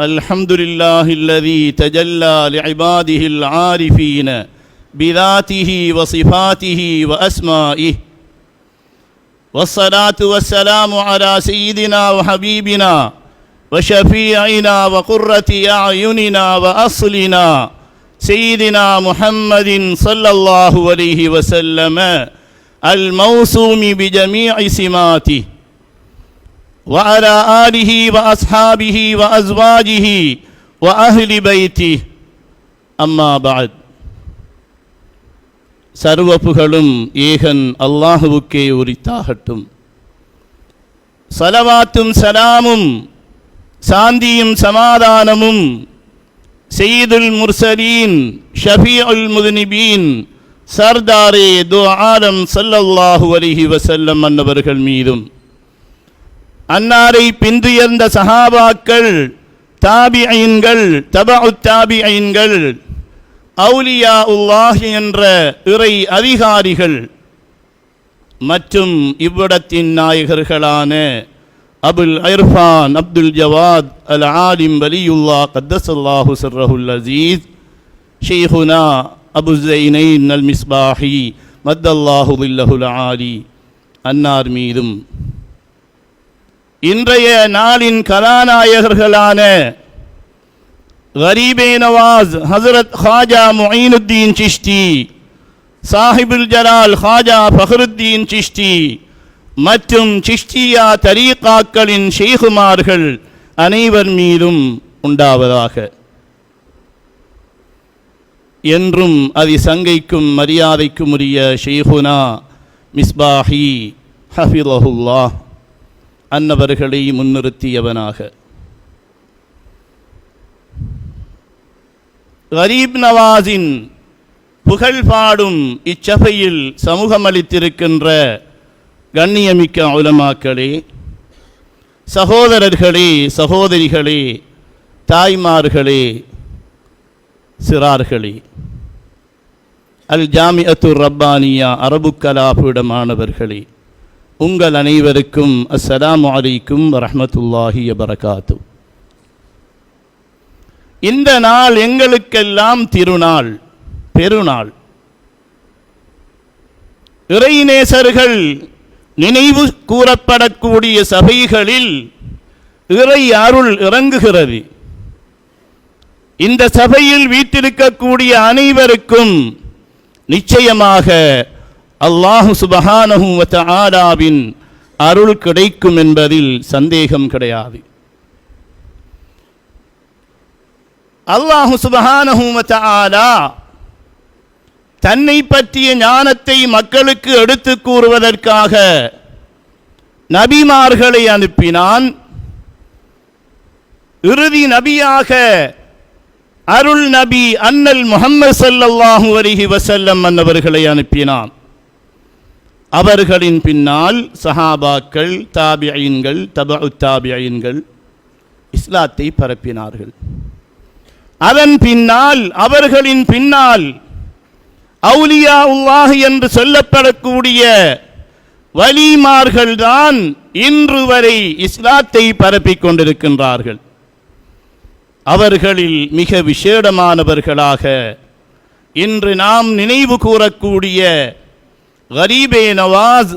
الحمد لله الذي تجلى لعباده العارفين بذاته وصفاته وأسمائه. والصلاة والسلام على سيدنا وحبيبنا وشفيعنا وقرة أعيننا وأصلنا سيدنا محمد صلى الله عليه وسلم الموسوم بجميع سماته. وعلى آله وأصحابه وأزواجه وأهل بيته أما بعد சர்வ புகழும் ஏகன் அல்லாஹுவுக்கே உரித்தாகட்டும் சலவாத்தும் சலாமும் சாந்தியும் சமாதானமும் செய்துல் முர்சலீன் ஷஃபீஉல் முதுனிபீன் சர்தாரே து ஆலம் சல்லல்லாஹு அலிஹி வசல்லம் அன்னவர்கள் மீதும் அன்னாரை பின்துயர்ந்த சஹாபாக்கள் தாபி தாபிஐன்கள் தபு தாபிஐன்கள் அவுலியா உல்லாஹ் என்ற இறை அதிகாரிகள் மற்றும் இவ்விடத்தின் நாயகர்களான அபுல் இர்ஃபான் அப்துல் ஜவாத் அல் ஆலிம் வலியுல்லா கத்தசல்லாஹு சர்ரஹுல் அசீஸ் ஷேஹுனா அபு ஜெய்னைன் அல் மிஸ்பாஹி மத்தல்லாஹு பில்லஹுல் ஆலி அன்னார் மீதும். இன்றைய நாளின் கதாநாயகர்களான கரீபே நவாஸ் ஹசரத் ஹாஜா மொயினுத்தீன் சிஷ்டி சாஹிபுல் ஜலால் ஹாஜா ஃபஹருத்தீன் சிஷ்டி மற்றும் சிஷ்டியா தரீகாக்களின் ஷேகுமார்கள் அனைவர் மீதும் உண்டாவதாக என்றும் அதி சங்கைக்கும் மரியாதைக்கும் உரிய ஷேகுனா மிஸ்பாஹி ஹஃபிலஹுல்லா அன்னவர்களை முன்னிறுத்தியவனாக. கரீப் நவாஸின் புகழ் பாடும் இச்சபையில் சமூகம் அளித்திருக்கின்ற கண்ணியமிக்க உலமாக்களே சகோதரர்களே சகோதரிகளே தாய்மார்களே சிறார்களே அல் ஜாமி அத்துர் ரப்பானியா அரபு கலாபுட மாணவர்களே உங்கள் அனைவருக்கும் அஸ்ஸலாமு அலைக்கும் வரமத்துல்லாஹி வபரகாத்து இந்த நாள் எங்களுக்கெல்லாம் திருநாள் பெருநாள். இறைநேசர்கள் நினைவு கூறப்படக்கூடிய சபைகளில் இறை அருள் இறங்குகிறது. இந்த சபையில் வீட்டிருக்கக்கூடிய அனைவருக்கும் நிச்சயமாக அல்லாஹு சுபஹானஹு ஆலாவின் அருள் கிடைக்கும் என்பதில் சந்தேகம் கிடையாது. அல்லாஹு சுபஹானஹூமத்த ஆலா தன்னை பற்றிய ஞானத்தை மக்களுக்கு எடுத்து கூறுவதற்காக நபிமார்களை அனுப்பினான். இறுதி நபியாக அருள் நபி அன்னல் முஹம்மது சல்லாஹூ அலைஹி வசல்லம் அன்னவர்களை அனுப்பினான். அவர்களின் பின்னால் சஹாபாக்கள் தாபியீன்கள் தபு தாபியீன்கள் இஸ்லாத்தை பரப்பினார்கள். அதன் பின்னால் அவர்களின் பின்னால் அவுலியா உல்லாஹ் என்று சொல்லப்படக்கூடிய வலிமார்கள்தான் இன்று வரை இஸ்லாத்தை பரப்பிக் கொண்டிருக்கின்றார்கள். அவர்களில் மிக விசேடமானவர்களாக இன்று நாம் நினைவு கூறக்கூடிய கரீபே நவாஸ்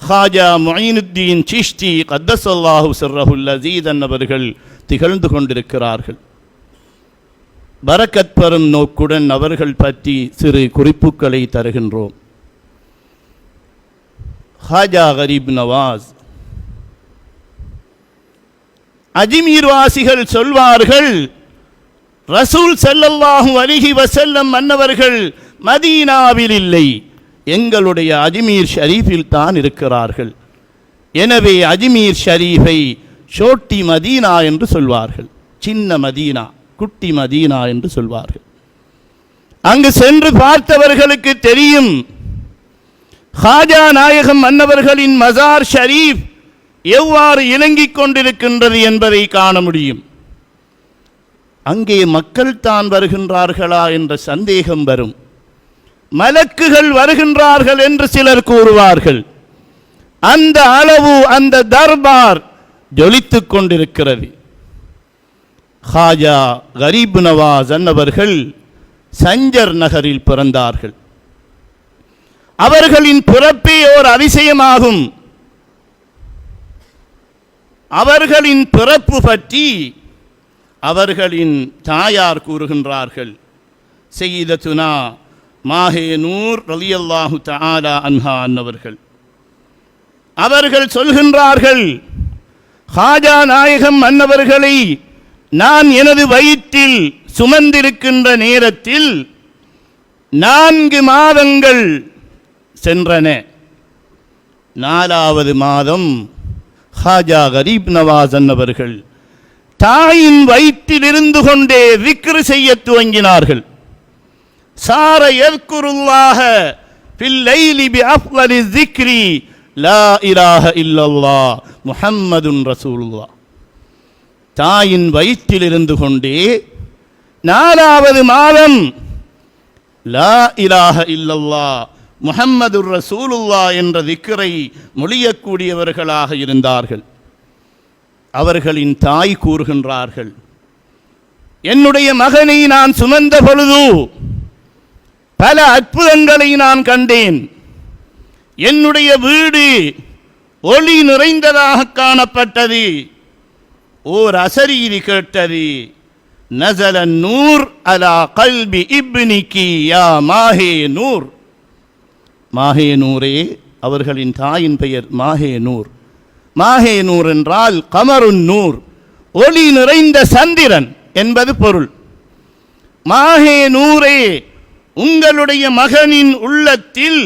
ஹாஜா மொயினுத்தீன் சிஷ்டி கத்தசல்லாஹு சிர்ரஹுல் அசீதன் அவர்கள் திகழ்ந்து கொண்டிருக்கிறார்கள் பரக்கத் பெறும் நோக்குடன் அவர்கள் பற்றி சிறு குறிப்புகளை தருகின்றோம் ஹாஜா கரீப் நவாஸ் அஜ்மீர் வாசிகள் சொல்வார்கள் ரசூல் ஸல்லல்லாஹு அலைஹி வஸல்லம் மன்னவர்கள் மதீனாவில் இல்லை எங்களுடைய அஜ்மீர் ஷரீஃபில் தான் இருக்கிறார்கள். எனவே அஜ்மீர் ஷரீஃபை ஷோட்டி மதீனா என்று சொல்வார்கள். சின்ன மதீனா குட்டி மதீனா என்று சொல்வார்கள். அங்கு சென்று பார்த்தவர்களுக்கு தெரியும் ஹாஜா நாயகம் மன்னவர்களின் மசார் ஷரீஃப் எவ்வாறு இலங்கிக் கொண்டிருக்கின்றது என்பதை காண முடியும். அங்கே மக்கள் தான் வருகின்றார்களா என்ற சந்தேகம் வரும். மலக்குகள் வருகின்றார்கள் என்று சிலர் கூறுவார்கள். அந்த அளவு அந்த தர்பார் ஜொலித்துக் கொண்டிருக்கிறது. ஹாஜா கரீப் நவாஸ் அன்னவர்கள் சஞ்சர் நகரில் பிறந்தார்கள். அவர்களின் பிறப்பே ஓர் அதிசயமாகும். அவர்களின் பிறப்பு பற்றி அவர்களின் தாயார் கூறுகின்றார்கள். செய்ததுனா மாஹே நூர் ரலியல்லாஹு தஆலா அன்ஹா அன்னவர்கள். அவர்கள் சொல்கின்றார்கள் ஹாஜா நாயகம் அன்னவர்களை நான் எனது வயிற்றில் சுமந்திருக்கின்ற நேரத்தில் நான்கு மாதங்கள் சென்றன. நாலாவது மாதம் ஹாஜா கரீப் நவாஸ் அவர்கள் தாயின் வயிற்றில் இருந்து கொண்டே விக்ரு செய்ய துவங்கினார்கள். சார எவ்குருல்லாஹ பில்லைலி பி அஃலலி ஜிக்ரி லா இலாஹ இல்லல்லா முஹம்மதுன் ரசூலுல்லா தாயின் வயிற்றில் இருந்து கொண்டே நாலாவது மாதம் லா இலாஹ இல்லல்லா முஹம்மது ரசூலுல்லா என்ற திக்கரை மொழியக்கூடியவர்களாக இருந்தார்கள். அவர்களின் தாய் கூறுகின்றார்கள் என்னுடைய மகனை நான் சுமந்த பொழுது பல அற்புதங்களை நான் கண்டேன். என்னுடைய வீடு ஒளி நிறைந்ததாக காணப்பட்டது. ஓர் அசரீதி கேட்டது நசல நூர் அலா கல்வி இப்னிகி யா மாஹே நூர். மாஹே நூரே அவர்களின் தாயின் பெயர் மாஹே நூர். மாஹே நூர் என்றால் கமருன் நூர் ஒளி நிறைந்த சந்திரன் என்பது பொருள். மாஹே நூரே உங்களுடைய மகனின் உள்ளத்தில்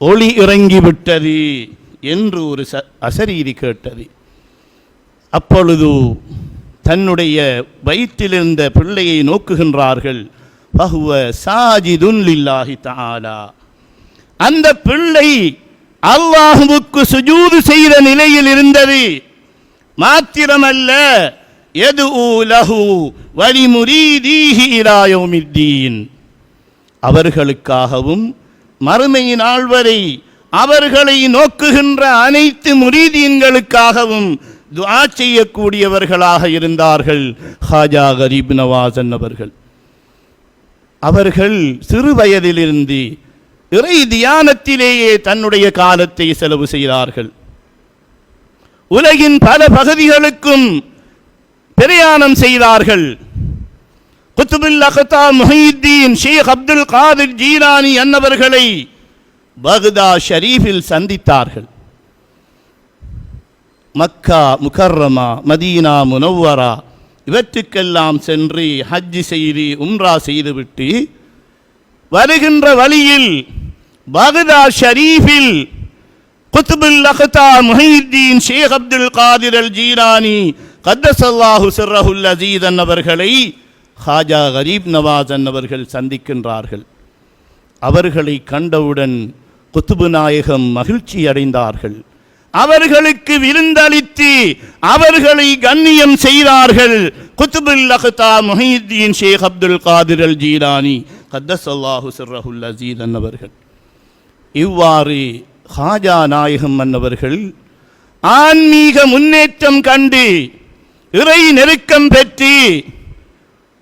ஒளி இறங்கிவிட்டது என்று ஒரு ச அசரீதி கேட்டது. அப்பொழுது தன்னுடைய வயிற்றிலிருந்த பிள்ளையை நோக்குகின்றார்கள். பகுவ சாஜிதுன் லில்லாஹி தாலா அந்த பிள்ளை அல்லாஹுவுக்கு சுஜூது செய்த நிலையில் இருந்தது. மாத்திரமல்ல எது லஹு வலி முரீதீஹி அவர்களுக்காகவும் மறுமையின் நாள் வரை அவர்களை நோக்குகின்ற அனைத்து முரீதீன்களுக்காகவும் துவா செய்யக்கூடியவர்களாக இருந்தார்கள். ஹாஜா கரீப் நவாசன் அவர்கள் அவர்கள் சிறு வயதிலிருந்து இறை தியானத்திலேயே தன்னுடைய காலத்தை செலவு செய்தார்கள். உலகின் பல பகுதிகளுக்கும் பிரயாணம் செய்தார்கள். குத்துபுல் Agatha Muhiyuddin Sheikh Abdul Qadir Jilani என்னவர்களை Baghdad ஷரீஃபில் சந்தித்தார்கள். மக்கா முகர்ரமா மதீனா முனவ்வரா இவற்றுக்கெல்லாம் சென்று ஹஜ்ஜி செய்து உம்ரா செய்துவிட்டு வருகின்ற வழியில் பகுதா ஷரீஃபில் குத்துபுல் Agatha Muhiyuddin Sheikh Abdul Qadir al Jilani கத்தசல்லாஹு சிர்ரஹுல் அசீதன் அவர்களை ஹாஜா கரீப் நவாசன் அவர்கள் சந்திக்கின்றார்கள். அவர்களை கண்டவுடன் குத்துபு நாயகம் மகிழ்ச்சி அடைந்தார்கள். அவர்களுக்கு விருந்தளித்து அவர்களை கண்ணியம் செய்தார்கள். குத்துபுல் லஹதா முஹீத்தீன் ஷேக் அப்துல் காதிர் அல் ஜீலானி கத்தசல்லாஹு சிர்ரஹுல் அசீத் அவர்கள் இவ்வாறு ஹாஜா நாயகம் அன்னவர்கள் ஆன்மீக முன்னேற்றம் கண்டு இறை நெருக்கம் பெற்று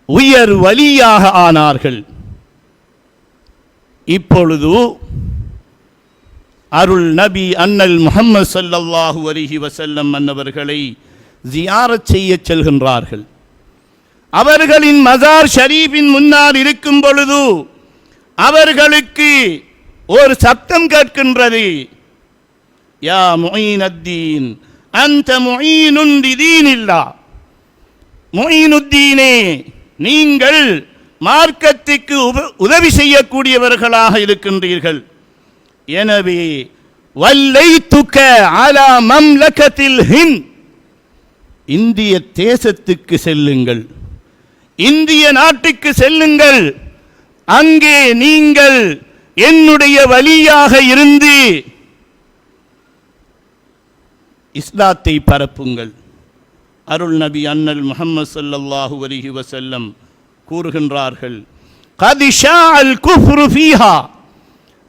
உயர் வலியாக ஆனார்கள். இப்பொழுது அருள் நபி அண்ணல் முகம்மது ஸல்லல்லாஹு அலைஹி வசல்லம் அன்னவர்களை ஜியாரச் செய்ய செல்கின்றார்கள். அவர்களின் மசார் ஷரீஃபின் முன்னால் இருக்கும் பொழுது அவர்களுக்கு ஒரு சப்தம் கேட்கின்றது. யா முஈனத்தீன் அந்த மொயினுன் லிதீனில்லா. முஈனுத்தீனே நீங்கள் மார்க்கத்திற்கு உப- உதவி செய்யக்கூடியவர்களாக இருக்கின்றீர்கள். எனவே வல்லை துக்க ஆலா மம்லக்கத்தில் ஹிந்த் இந்திய தேசத்துக்கு செல்லுங்கள். இந்திய நாட்டுக்கு செல்லுங்கள். அங்கே நீங்கள் என்னுடைய வழியாக இருந்து இஸ்லாத்தை பரப்புங்கள். அருள் நபி அண்ணல் முஹம்மது ஸல்லல்லாஹு அலிஹி வசல்லம் கூறுகின்றார்கள் கதிஷா அல் குஃப்ரு ஃபீஹா.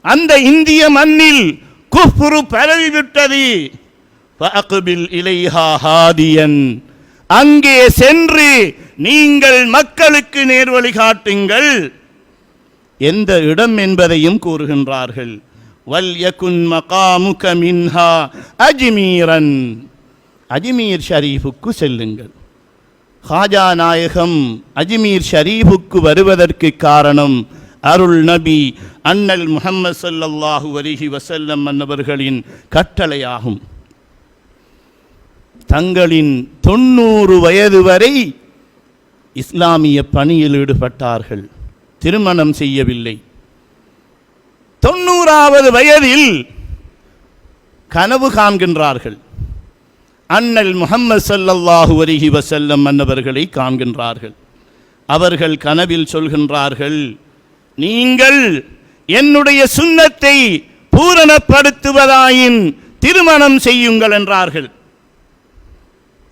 அந்த இந்திய மண்ணில் குஃப்ரு பரவிவிட்டது. ஃபஅக்பில் இலைஹா ஹாதியன். அங்கே சென்று நீங்கள் மக்களுக்கு நேர்வழி காட்டுங்கள். எந்த இடம் என்பதையும் கூறுகின்றார்கள். வல்யகுன் மகாமுக மின்ஹா அஜ்மீரன். அஜ்மீர் ஷரீஃபுக்கு செல்லுங்கள். ஹாஜா நாயகம் அஜ்மீர் ஷரீஃபுக்கு வருவதற்கு காரணம் அருள் நபி அண்ணல் முஹம்மது சல்லல்லாஹு அலைஹி வசல்லம் அன்னவர்களின் கட்டளையாகும். தங்களின் தொண்ணூறு வயது வரை இஸ்லாமிய பணியில் ஈடுபட்டார்கள். திருமணம் செய்யவில்லை. தொண்ணூறாவது வயதில் கனவு காண்கின்றார்கள். அண்ணல் முஹம்மது சல்லல்லாஹு அலைஹி வசல்லம் அன்னவர்களை காண்கின்றார்கள். அவர்கள் கனவில் சொல்கின்றார்கள் நீங்கள் என்னுடைய சுண்ணத்தை பூரணப்படுத்துவதாயின் திருமணம் செய்யுங்கள் என்றார்கள்.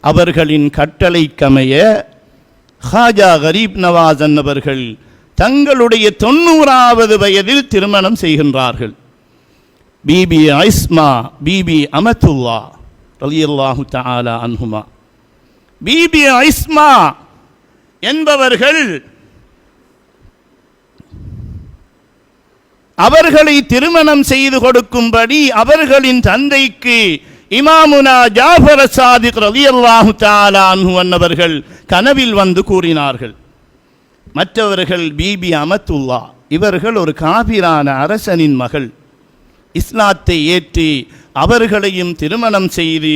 அவர்களின் கட்டளைக்கமைய ஹாஜா கரீப் நவாஸ் அன்னவர்கள் தங்களுடைய தொண்ணூறாவது வயதில் திருமணம் செய்கின்றார்கள். பிபி ஐஸ்மா பிபி அமத்துல்லா ரலியல்லாஹு தாலா அன்ஹுமா. பிபி ஐஸ்மா என்பவர்கள் அவர்களை திருமணம் செய்து கொடுக்கும்படி அவர்களின் தந்தைக்கு இமாமுனா ஜாஃபர் சாதிக் ரலியல்லாஹு தாலா அன்ஹு அன்னவர்கள் கனவில் வந்து கூறினார்கள். மற்றவர்கள் பிபி அமத்துல்லா இவர்கள் ஒரு காபிரான அரசனின் மகள். இஸ்லாத்தை ஏற்றி அவர்களையும் திருமணம் செய்து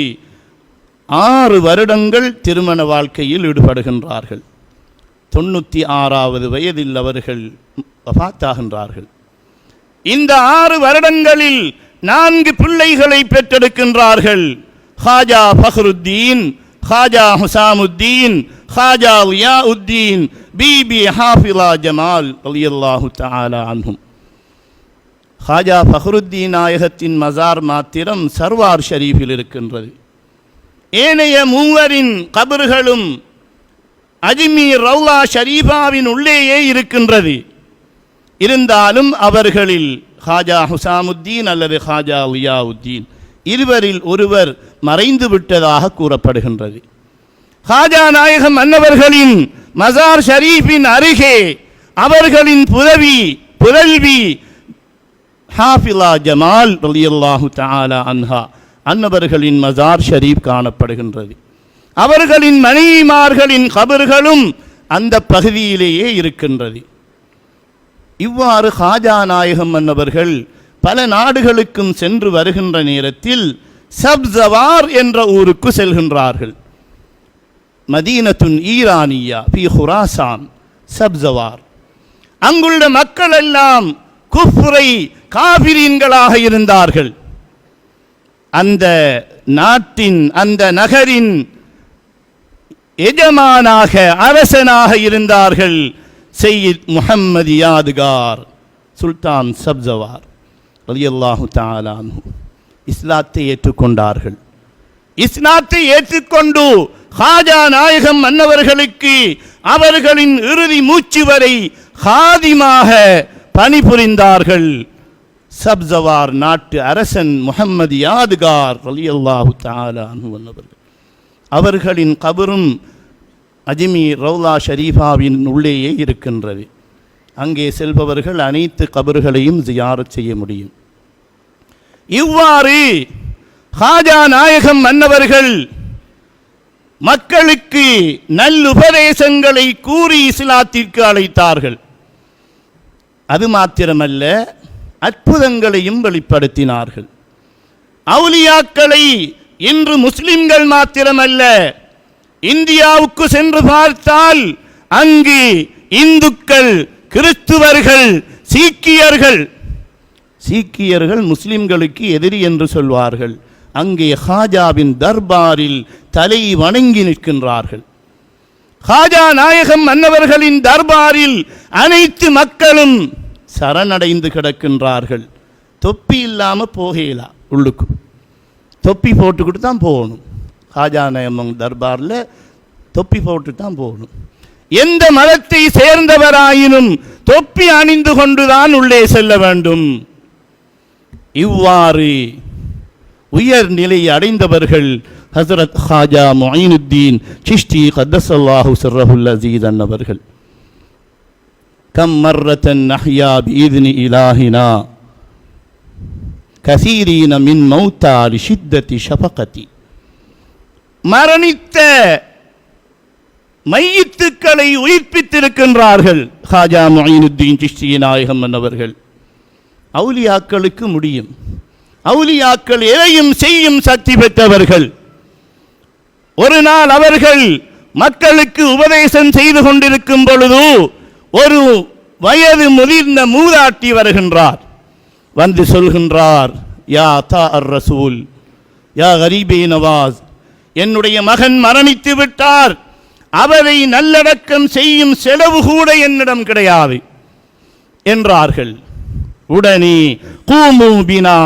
ஆறு வருடங்கள் திருமண வாழ்க்கையில் ஈடுபடுகின்றார்கள். தொண்ணூற்றி ஆறாவது வயதில் அவர்கள் வஃபாத்தாகின்றார்கள் இந்த ஆறு வருடங்களில் நான்கு பிள்ளைகளை பெற்றெடுக்கின்றார்கள். ஹாஜா ஃபஹ்ருத்தீன் ஹாஜா ஹுசாமுத்தீன் ஹாஜா உத்தீன் பிபி ஹாஃபிலா ஜமால் அலியல்லாஹு தாலா அன்ஹும். ஹாஜா ஃபஹருத்தீன் நாயகத்தின் மசார் மாத்திரம் சர்வார் ஷரீஃபில் இருக்கின்றது. ஏனைய மூவரின் கபர்களும் அஜ்மீர் ரவுலா ஷரீஃபாவின் உள்ளேயே இருக்கின்றது. இருந்தாலும் அவர்களில் ஹாஜா ஹுசாமுத்தீன் அல்லது ஹாஜா உயாவுத்தீன் இருவரில் ஒருவர் மறைந்து விட்டதாக கூறப்படுகின்றது. ஹாஜா நாயகம் அன்னவர்களின் மசார் ஷரீஃபின் அருகே அவர்களின் புதவி புதல்வி ஹாஃபிலா ஜமால் ரலியல்லாஹு தாலா அன்ஹா. அன்னவர்களின் மசார் ஷரீப் காணப்படுகின்றது. அவர்களின் மனைவிமார்களின் கபர்களும் அந்த பகுதியிலேயே இருக்கின்றது. இவ்வாறு ஹாஜா நாயகம் அன்னவர்கள் பல நாடுகளுக்கும் சென்று வருகின்ற நேரத்தில் சப்சவார் என்ற ஊருக்கு செல்கின்றார்கள். மதீனத்துன் ஈரானியா பி ஹுராசான் சப்சவார். அங்குள்ள மக்கள் எல்லாம் குஃப்ரை காபிரீன்களாக இருந்தார்கள். அந்த நாட்டின் அந்த நகரின் எஜமானாக அரசனாக இருந்தார்கள் செய்யித் முகம்மது யாதுகார் சுல்தான் சப்ஜவார் ரலியல்லாஹு தாலானு இஸ்லாத்தை ஏற்றுக்கொண்டார்கள். இஸ்லாத்தை ஏற்றுக்கொண்டு ஹாஜா நாயகம் மன்னவர்களுக்கு அவர்களின் இறுதி மூச்சு வரை ஹாதிமாக பணிபுரிந்தார்கள். சப்ஜவார் நாட்டு அரசன் முகம்மது யாதுகார் ரலியல்லாஹு தஆலா அவர்களின் கபரும் அஜ்மீர் ரவுலா ஷரீஃபாவின் உள்ளேயே இருக்கின்றது. அங்கே செல்பவர்கள் அனைத்து கபர்களையும் ஜியாரச் செய்ய முடியும். இவ்வாறு ஹாஜா நாயகம் மன்னவர்கள் மக்களுக்கு நல்லுபதேசங்களை கூறி இஸ்லாத்திற்கு அழைத்தார்கள். அது மாத்திரமல்ல அற்புதங்களையும் வெளிப்படுத்தினார்கள். அவுலியாக்களை இன்று முஸ்லிம்கள் மாத்திரமல்ல இந்தியாவுக்கு சென்று பார்த்தால் அங்கு இந்துக்கள் கிறிஸ்துவர்கள் சீக்கியர்கள் சீக்கியர்கள் முஸ்லிம்களுக்கு எதிரி என்று சொல்வார்கள். அங்கே ஹாஜாவின் தர்பாரில் தலை வணங்கி நிற்கின்றார்கள். ஹாஜா நாயகம் மன்னவர்களின் தர்பாரில் அனைத்து மக்களும் சரணடைந்து கிடக்கின்றார்கள். தொப்பி இல்லாமல் போகலா உள்ளுக்கு. தொப்பி போட்டுக்கிட்டு தான் போகணும். ஹாஜா நாயகம் தர்பாரில் தொப்பி போட்டு தான் போகணும். எந்த மதத்தை சேர்ந்தவராயினும் தொப்பி அணிந்து கொண்டுதான் உள்ளே செல்ல வேண்டும். இவ்வாறு உயர் நிலை அடைந்தவர்கள் ஹசரத் ஹாஜா மொயினுத்தீன் சிஷ்டி கதசல்லாஹு சர்ரஹுல் அசீத் அன்னவர்கள். கம் மர்ரத்தன் நஹ்யா பீதினி இலாஹினா. கசீரீன மின் மௌத்தா சித்தத்தி ஷபகதி மரணித்த மையத்துக்களை உயிர்ப்பித்திருக்கின்றார்கள் ஹாஜா மொயினுத்தீன் சிஷ்டி நாயகம் அன்னவர்கள். அவுலியாக்களுக்கு முடியும். அவுலியாக்கள் எதையும் செய்யும் சக்தி பெற்றவர்கள். ஒரு நாள் அவர்கள் மக்களுக்கு உபதேசம் செய்து கொண்டிருக்கும் பொழுது ஒரு வயது முதிர்ந்த மூதாட்டி வருகின்றார். வந்து சொல்கின்றார் யா தா அர் ரசூல் யா கரீபே நவாஸ் என்னுடைய மகன் மரணித்து விட்டார். அவரை நல்லடக்கம் செய்யும் செலவு கூட என்னிடம் கிடையாது என்றார்கள். உடனே கூமு பினா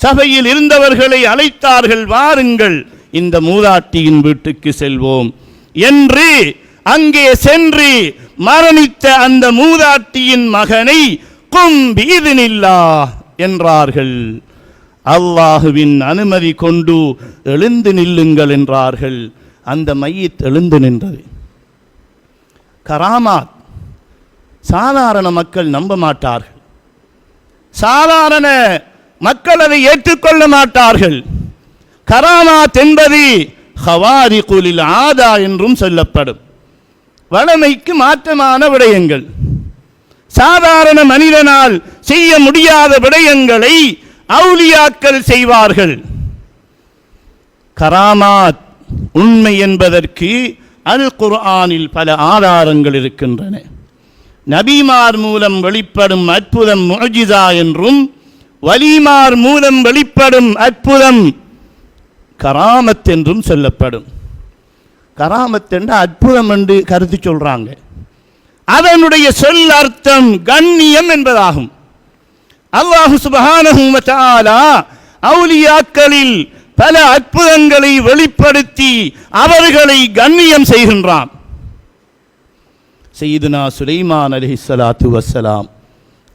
சபையில் இருந்தவர்களை அழைத்தார்கள் வாருங்கள். இந்த மூதாட்டியின் வீட்டுக்கு செல்வோம். என்று அங்கே சென்று மரணித்த அந்த மூதாட்டியின் மகனை கும்பீது நில்லா என்றார்கள். அல்லாஹுவின் அனுமதி கொண்டு எழுந்து நில்லுங்கள் என்றார்கள். அந்த மையத் எழுந்து நின்றது. கராமாத் சாதாரண மக்கள் நம்ப மாட்டார்கள். சாதாரண மக்கள் அதை ஏற்றுக்கொள்ள மாட்டார்கள். கராமாத் என்பது ஹவாரி குலில் ஆதா என்றும் சொல்லப்படும். வளமைக்கு மாற்றமான விடயங்கள். சாதாரண மனிதனால் செய்ய முடியாத விடயங்களை அவுலியாக்கள் செய்வார்கள். கராமாத் உண்மை என்பதற்கு அல் குர்ஆனில் பல ஆதாரங்கள் இருக்கின்றன. நபிமார் மூலம் வெளிப்படும் அற்புதம் முஜிதா என்றும் வலிமார் மூலம் வெளிப்படும் அற்புதம் கராமத் என்றும் சொல்லப்படும். கராமத் அற்புதம் என்று கருத்து சொல்றாங்க. அதனுடைய சொல் அர்த்தம் கண்ணியம் என்பதாகும். அல்லாஹு சுபஹானஹு அவுலியாக்களில் பல அற்புதங்களை வெளிப்படுத்தி அவர்களை கண்ணியம் செய்கின்றான். செய்துனா சுலைமான் அலிஹிஸ்ஸலாத்து வசலாம்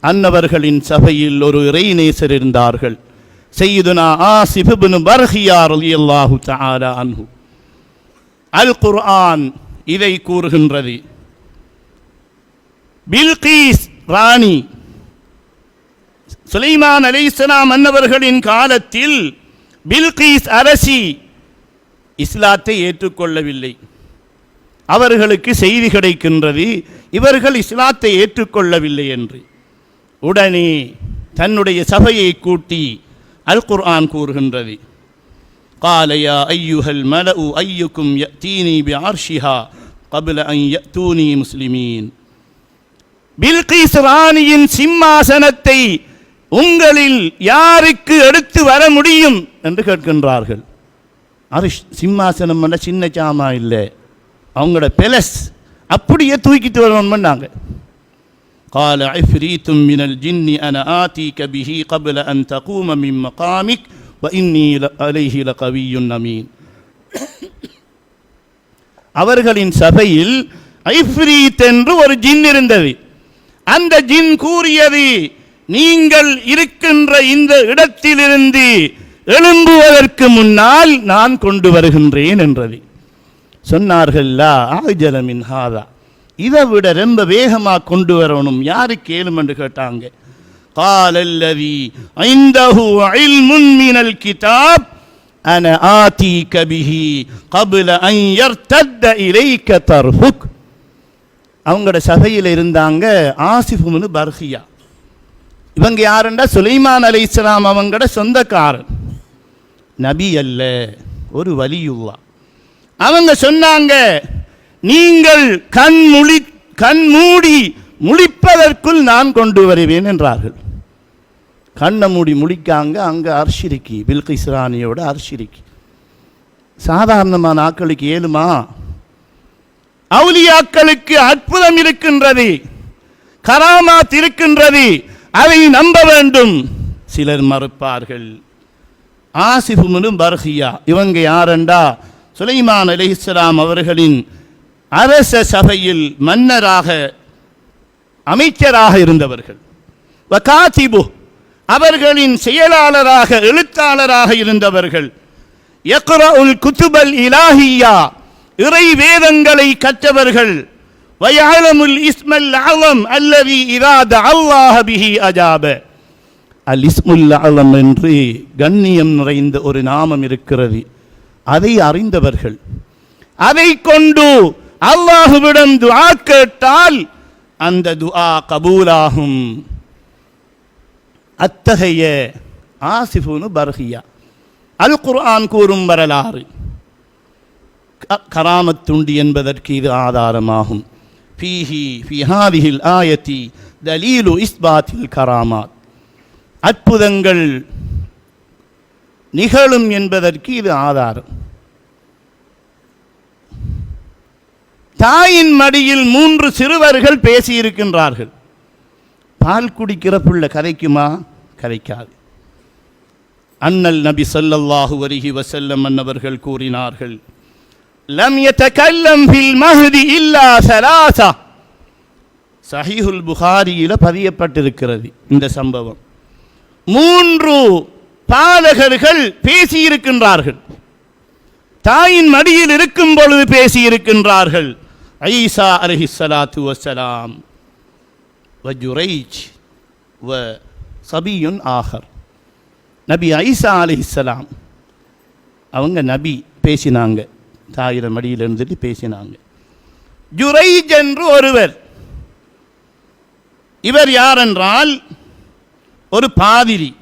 அன்னவர்களின் சபையில் ஒரு இறைநேசர் இருந்தார்கள். செய்துனா ஆசிப் பர்ஹியார் பர்ஹியா ரலியல்லாஹு தஆலா அன்ஹு. அல் குர்ஆன் இதை கூறுகின்றது. பில்கீஸ் ராணி. சுலைமான் அலிஸ்லாம் அன்னவர்களின் காலத்தில் பில்கீஸ் அரசி இஸ்லாத்தை ஏற்றுக்கொள்ளவில்லை. அவர்களுக்கு செய்தி கிடைக்கின்றது இவர்கள் இஸ்லாத்தை ஏற்றுக்கொள்ளவில்லை என்று. உடனே தன்னுடைய சபையை கூட்டி அல் குர்ஆன் கூறுகின்றது. காலையா ஐயுஹல் மல உ ஐயுக்கும் தீனி பி ஆர்ஷிஹா கபில ஐ தூனி முஸ்லிமீன். பில்கீஸ் ராணியின் சிம்மாசனத்தை உங்களில் யாருக்கு எடுத்து வர முடியும்? என்று கேட்கின்றார்கள். அரிஷ் சிம்மாசனம் சின்ன சாமா இல்லை. அவங்களோட பெலஸ் அப்படியே தூக்கிட்டு வரணும்னாங்க قال عفريت من الجن أنا آتيك به قبل أن تقوم من مقامك وإني عليه لقوي أمين அவர்களின் சபையில் ஐஃப்ரீத் என்று ஒரு ஜின் இருந்தது அந்த ஜின் கூறியது நீங்கள் இருக்கின்ற இந்த இடத்திலிருந்து எழும்புவதற்கு முன்னால் நான் கொண்டு வருகின்றேன் என்றது சொன்னார்கள் லா ஆஜலமின் ஹாதா இதை விட ரொம்ப வேகமாக கொண்டு வரணும். யாரு கேளும் என்று கேட்டாங்க. காலல்லவி ஐந்தஹு இல்முன் மினல் கிதாப் அன ஆதி கபிஹி கபுல ஐயர் தத்த இலைக்க தர்ஹுக். அவங்களோட சபையில் இருந்தாங்க ஆசிஃபுமுனு பர்ஹியா இவங்க யாருண்டா? சுலைமான் அலி இஸ்லாம் அவங்களோட சொந்தக்காரன். நபி அல்ல ஒரு வலியுவா அவங்க சொன்னாங்க நீங்கள் கண் முழி கண் மூடி முழிப்பதற்குள் நான் கொண்டு வருவேன் என்றார்கள். கண்ணை மூடி முழிக்காங்க அங்கே அர்ஷிரிக்கி பில்கிஸ்ரானியோட அர்ஷிரிக்கி. சாதாரணமான ஆக்களுக்கு ஏழுமா? அவுலியாக்களுக்கு அற்புதம் இருக்கின்றது கராமாத் இருக்கின்றது அதை நம்ப வேண்டும். சிலர் மறுப்பார்கள் ஆசிஃபுமுனும் பர்ஹியா இவங்க யாரெண்டா? சுலைமான் அலைஹிஸ்ஸலாம் அவர்களின் அரச சபையில் மன்னராக அமைச்சராக இருந்தவர்கள். வகாதிபு அவர்களின் செயலாளராக எழுத்தாளராக இருந்தவர்கள். யக்ரஉல் குத்துபல் இலாஹியா இறை வேதங்களை கற்றவர்கள். வயாலமுல் இஸ்மல் அலம் அல்லவி இராத அல்லாஹ பிஹி அஜாப. அல் இஸ்முல் அலம் என்று கண்ணியம் நிறைந்த ஒரு நாமம் இருக்கிறது. அதை அறிந்தவர்கள். அதை கொண்டு அல்லாஹுவிடம் துஆ கேட்டால் அந்த துஆ கபூலாகும். அத்தகைய ஆசிஃபுனு பர்ஹியா. அல் குர்ஆன் கூறும் வரலாறு. க- கராமத்துண்டி என்பதற்கு இது ஆதாரமாகும். ஃபீஹி ஃபிஹாதிஹில் ஆயத்தி தலீலு இஸ்பாத்தில் கராமாத். அற்புதங்கள் நிகழும் என்பதற்கு இது ஆதாரம். தாயின் மடியில் மூன்று சிறுவர்கள் பேசியிருக்கின்றார்கள். பால் குடிக்கிற பிள்ளை கதைக்குமா கதைக்காது அண்ணல் நபி சொல்லல்லாஹு வருகி வசல்லம் அன்னவர்கள் கூறினார்கள் லம் யதகல்லம் ஃபில் மஹ்தி இல்லா ஸலாஸா சஹீஹுல் புகாரியில பதியப்பட்டிருக்கிறது இந்த சம்பவம். மூன்று பாலகர்கள் பேசியிருக்கின்றார்கள். தாயின் மடியில் இருக்கும் பொழுது பேசியிருக்கின்றார்கள். ஐசா அலஹி சலாத்து வசலாம் வ ஜுரைஜ் வ சபியுன் ஆஹர். நபி ஐசா அலைஹிஸ்ஸலாம். அவங்க நபி பேசினாங்க. தாயிரம் மடியில் இருந்துட்டு பேசினாங்க. ஜுரைஜ் என்று ஒருவர். இவர் யாரென்றால் ஒரு பாதிரி.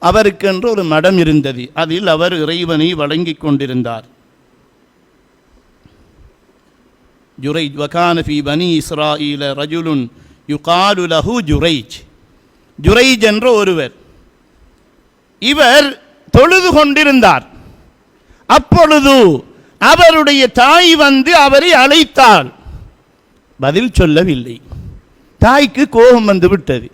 அவருக்கென்று ஒரு மடம் இருந்தது. அதில் அவர் இறைவனை வழங்கிக் கொண்டிருந்தார். ஜுரைஜ் வகான ஃபி பனி இஸ்ராஈல ரஜுலுன் யுகாலு லஹு ஜுரைஜ். ஜுரைஜ் என்ற ஒருவர். இவர் தொழுது கொண்டிருந்தார். அப்பொழுது அவருடைய தாய் வந்து அவரை அழைத்தாள். பதில் சொல்லவில்லை. தாய்க்கு கோபம் வந்து விட்டது.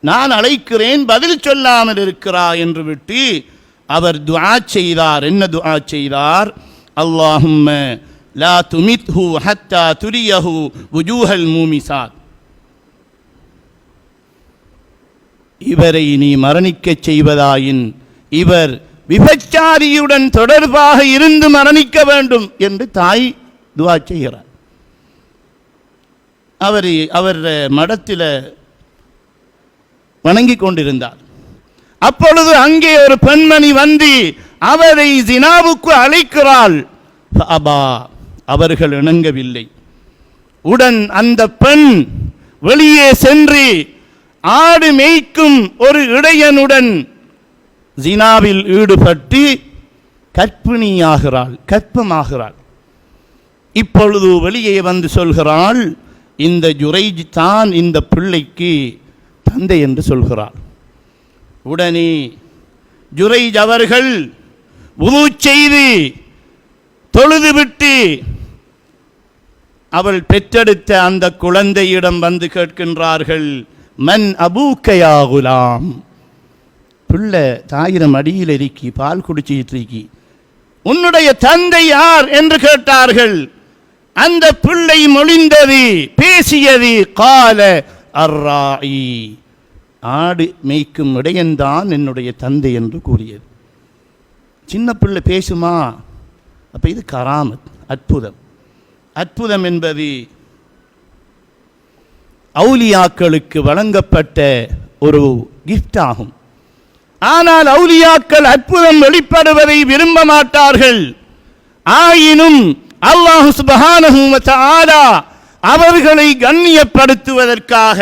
நான் அழைக்கிறேன் பதில் சொல்லாமல் இருக்கிறா? என்று விட்டு அவர் துவா செய்தார். என்ன துவா செய்தார்? அல்லாஹும்ம லா துமித்ஹு ஹத்தா துரியஹு உஜூஹல் மூமிசாத் இவரை நீ மரணிக்கச் செய்வதாயின் இவர் விபச்சாரியுடன் தொடர்பாக இருந்து மரணிக்க வேண்டும் என்று தாய் துவா செய்கிறார். அவர் அவர் மடத்தில் வணங்கி கொண்டிருந்தார். அப்பொழுது அங்கே ஒரு பெண்மணி வந்து அவரை ஜினாவுக்கு அழைக்கிறாள். அபா அவர்கள் இணங்கவில்லை. உடன் அந்த பெண் வெளியே சென்று ஆடு மேய்க்கும் ஒரு இடையனுடன் ஜினாவில் ஈடுபட்டு கற்பிணியாகிறாள் கற்பமாகிறாள் இப்பொழுது வெளியே வந்து சொல்கிறாள் இந்த ஜுரைஜ் தான் இந்த பிள்ளைக்கு தந்தை என்று சொல்கிறார் உடனே ஜுரைஜ் அவர்கள் உது செய்து தொழுதுவிட்டு அவள் பெற்றெடுத்த அந்த குழந்தையிடம் வந்து கேட்கின்றார்கள் மன் அபூக்கையாகுலாம் பிள்ளை தாயிரம் அடியில் இருக்கி பால் குடிச்சிட்டு இருக்கி. உன்னுடைய தந்தை யார்? என்று கேட்டார்கள். அந்த பிள்ளை மொழிந்தது பேசியது கால அர்ராயி. ஆடு மேய்க்கும் இடையன்தான் என்னுடைய தந்தை என்று கூறியது. சின்ன பிள்ளை பேசுமா? அப்போ இது கராமத் அற்புதம். அற்புதம் என்பது அவுலியாக்களுக்கு வழங்கப்பட்ட ஒரு கிஃப்ட் ஆகும். ஆனால் அவுலியாக்கள் அற்புதம் வெளிப்படுவதை விரும்ப மாட்டார்கள். ஆயினும் அல்லாஹு சுப்ஹானஹு அவர்களை கண்ணியப்படுத்துவதற்காக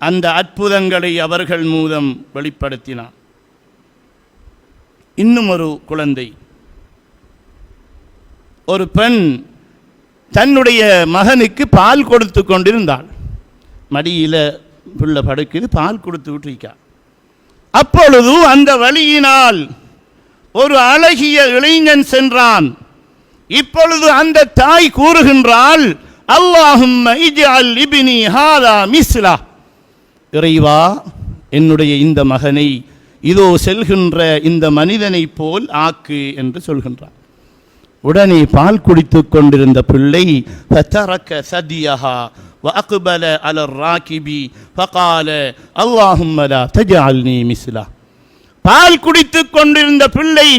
அந்த அற்புதங்களை அவர்கள் மூலம் வெளிப்படுத்தினார் இன்னும் ஒரு குழந்தை. ஒரு பெண் தன்னுடைய மகனுக்கு பால் கொடுத்து கொண்டிருந்தாள். மடியில் பிள்ளை படுக்குது பால் கொடுத்து விட்டுருக்கா. அப்பொழுது அந்த வழியினால் ஒரு அழகிய இளைஞன் சென்றான். இப்பொழுது அந்த தாய் கூறுகின்றாள் அல்லாஹும் ஹாதா மிஸ்லா. இறைவா என்னுடைய இந்த மகனை இதோ செல்கின்ற இந்த மனிதனைப் போல் ஆக்கு என்று சொல்கின்றார் உடனே பால் குடித்துக் கொண்டிருந்த பிள்ளை فترك ثديها وأقبل على الراكب فقال اللهم لا تجعلني مثله பால் குடித்துக் கொண்டிருந்த பிள்ளை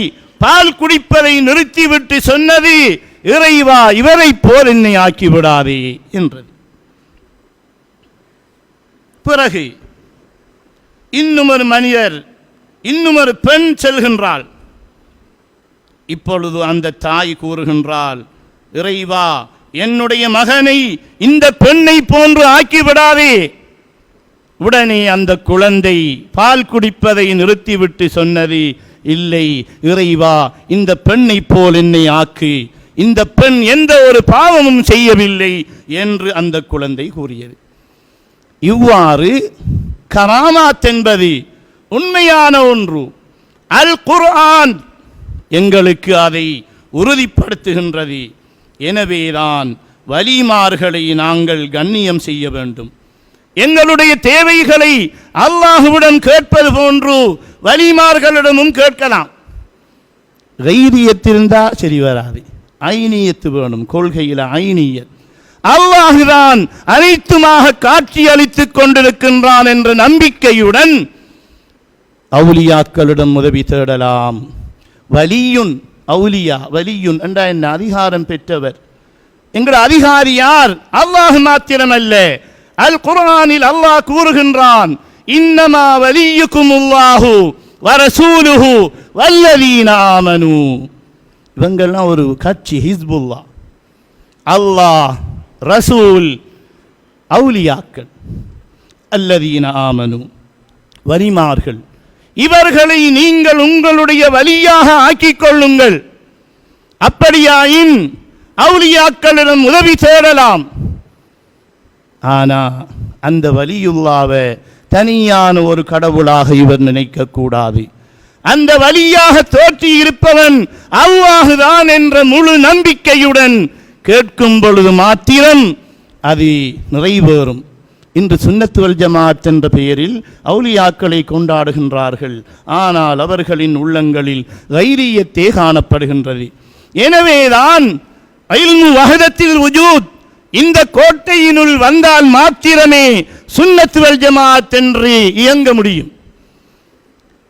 பால் குடிப்பதை நிறுத்திவிட்டு சொன்னது இறைவா இவரைப் போல் என்னை ஆக்கி விடாதே என்றது பிறகு இன்னும் ஒரு மனிதர் இன்னும் ஒரு பெண் செல்கின்றாள் இப்பொழுது அந்த தாய் கூறுகின்றாள் இறைவா என்னுடைய மகனை இந்த பெண்ணை போன்று ஆக்கி விடாதே உடனே அந்த குழந்தை பால் குடிப்பதை நிறுத்திவிட்டு சொன்னது இல்லை இறைவா இந்த பெண்ணை போல் என்னை ஆக்கு. இந்த பெண் எந்த ஒரு பாவமும் செய்யவில்லை என்று அந்த குழந்தை கூறியது. இவ்வாறு கராமாத் என்பது உண்மையான ஒன்று. அல் குர்ஆன் எங்களுக்கு அதை உறுதிப்படுத்துகின்றது. எனவேதான் வலிமார்களை நாங்கள் கண்ணியம் செய்ய வேண்டும். எங்களுடைய தேவைகளை அல்லாஹுவிடம் கேட்பது போன்று வலிமார்களிடமும் கேட்கலாம். தைரியத்திருந்தா சரி வராது. ஐனியத்து வேணும் கொள்கையில் ஐனியத். அல்லாஹுதான் அனைத்துமாக காட்சி அளித்துக் கொண்டிருக்கின்றான் என்ற நம்பிக்கையுடன் அவுலியாக்களிடம் உதவி தேடலாம். வலியுன் அவுலியா வலியுன் என்றா என்ன? அதிகாரம் பெற்றவர். எங்கள் அதிகாரி யார்? அல்லாஹ் மாத்திரமல்ல. அல் குரானில் அல்லாஹ் கூறுகின்றான் இன்னமா வலியுக்கும் உல்லாஹு வரசூலுஹு வல்லவீனாமனு இவங்கெல்லாம் ஒரு கட்சி ஹிஸ்புல்லா. அல்லாஹ் ரசூல் அவுலியாக்கள் அல்லதீன ஆமனு. வரிமார்கள் இவர்களை நீங்கள் உங்களுடைய வலியாக ஆக்கிக் கொள்ளுங்கள். அப்படியாயின் அவுலியாக்களிடம் உதவி சேரலாம் ஆனா அந்த வலியுல்லாவை தனியான ஒரு கடவுளாக இவர் நினைக்க கூடாது. அந்த வழியாக தோற்றி இருப்பவன் அவ்வாகுதான் என்ற முழு நம்பிக்கையுடன் கேட்கும் பொழுது மாத்திரம் அது நிறைவேறும். இன்று சுன்னத்துவல் ஜமாத் என்ற பெயரில் அவுலியாக்களை கொண்டாடுகின்றார்கள். ஆனால் அவர்களின் உள்ளங்களில் தைரியத்தே காணப்படுகின்றது. எனவேதான் வகதத்தில் வஹதத்தில் உஜூத் இந்த கோட்டையினுள் வந்தால் மாத்திரமே சுன்னத்துவல் ஜமாத் என்று இயங்க முடியும்.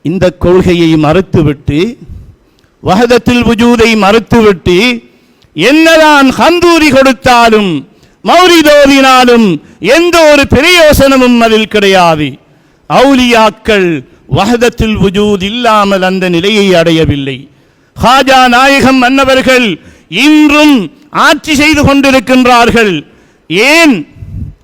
இந்த கொள்கையை மறுத்துவிட்டு வகதத்தில் உஜூதை மறுத்துவிட்டு என்னதான் ஹந்தூரி கொடுத்தாலும் மௌரிதோவினாலும் எந்த ஒரு பிரயோசனமும் அதில் கிடையாது. அவுலியாக்கள் வஹதத்தில் உஜூத் இல்லாமல் அந்த நிலையை அடையவில்லை. ஹாஜா நாயகம் மன்னவர்கள் இன்றும் ஆட்சி செய்து கொண்டிருக்கின்றார்கள். ஏன்?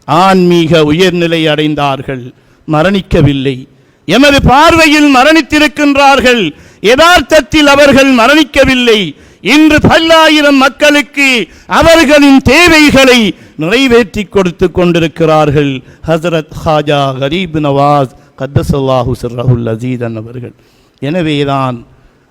ஆன்மீக உயர்நிலை அடைந்தார்கள். மரணிக்கவில்லை. எமது பார்வையில் மரணித்திருக்கின்றார்கள். யதார்த்தத்தில் அவர்கள் மரணிக்கவில்லை. இன்று பல்லாயிரம் மக்களுக்கு அவர்களின் தேவைகளை நிறைவேற்றி கொடுத்து கொண்டிருக்கிறார்கள். ஹசரத் ஹாஜா ஹரீப் நவாஸ் கத்தசல்லாஹு சிர்ரஹுல் அசீதன் அவர்கள் எனவேதான்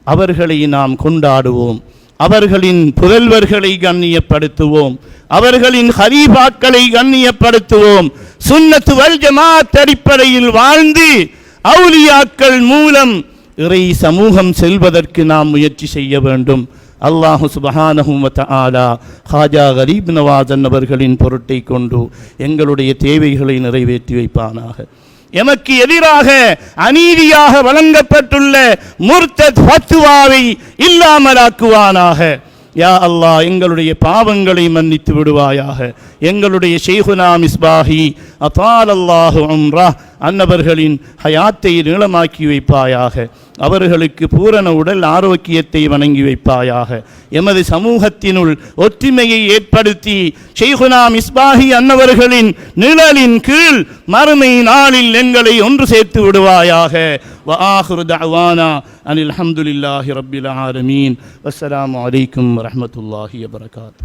அவர்களை நாம் கொண்டாடுவோம். அவர்களின் புதல்வர்களை கண்ணியப்படுத்துவோம். அவர்களின் ஹரீபாக்களை கண்ணியப்படுத்துவோம். சுன்னத்து வல் ஜமாத் அடிப்படையில் வாழ்ந்து அவுலியாக்கள் மூலம் இறை சமூகம் செல்வதற்கு நாம் முயற்சி செய்ய வேண்டும். அல்லாஹு சுபஹானஹும் ஆலா ஹாஜா கரீப் நவாஜன் அவர்களின் பொருட்டை கொண்டு எங்களுடைய தேவைகளை நிறைவேற்றி வைப்பானாக. எமக்கு எதிராக அநீதியாக வழங்கப்பட்டுள்ள முர்த்தத் ஃபத்வாவை இல்லாமலாக்குவானாக. யா அல்லாஹ் எங்களுடைய பாவங்களை மன்னித்து விடுவாயாக. எங்களுடைய ஷேகுனா மிஸ்பாஹி அத்தால் அல்லாஹு அம்ரா அன்னவர்களின் ஹயாத்தை நீளமாக்கி வைப்பாயாக. அவர்களுக்கு பூரண உடல் ஆரோக்கியத்தை வணங்கி வைப்பாயாக எமது சமூகத்தினுள் ஒற்றுமையை ஏற்படுத்தி ஷெய்குனா மிஸ்பாஹி அன்னவர்களின் நிழலின் கீழ் மறுமை நாளில் எங்களை ஒன்று சேர்த்து விடுவாயாக وآخر دعوانا أن الحمد لله رب العالمين والسلام عليكم ورحمة الله وبركاته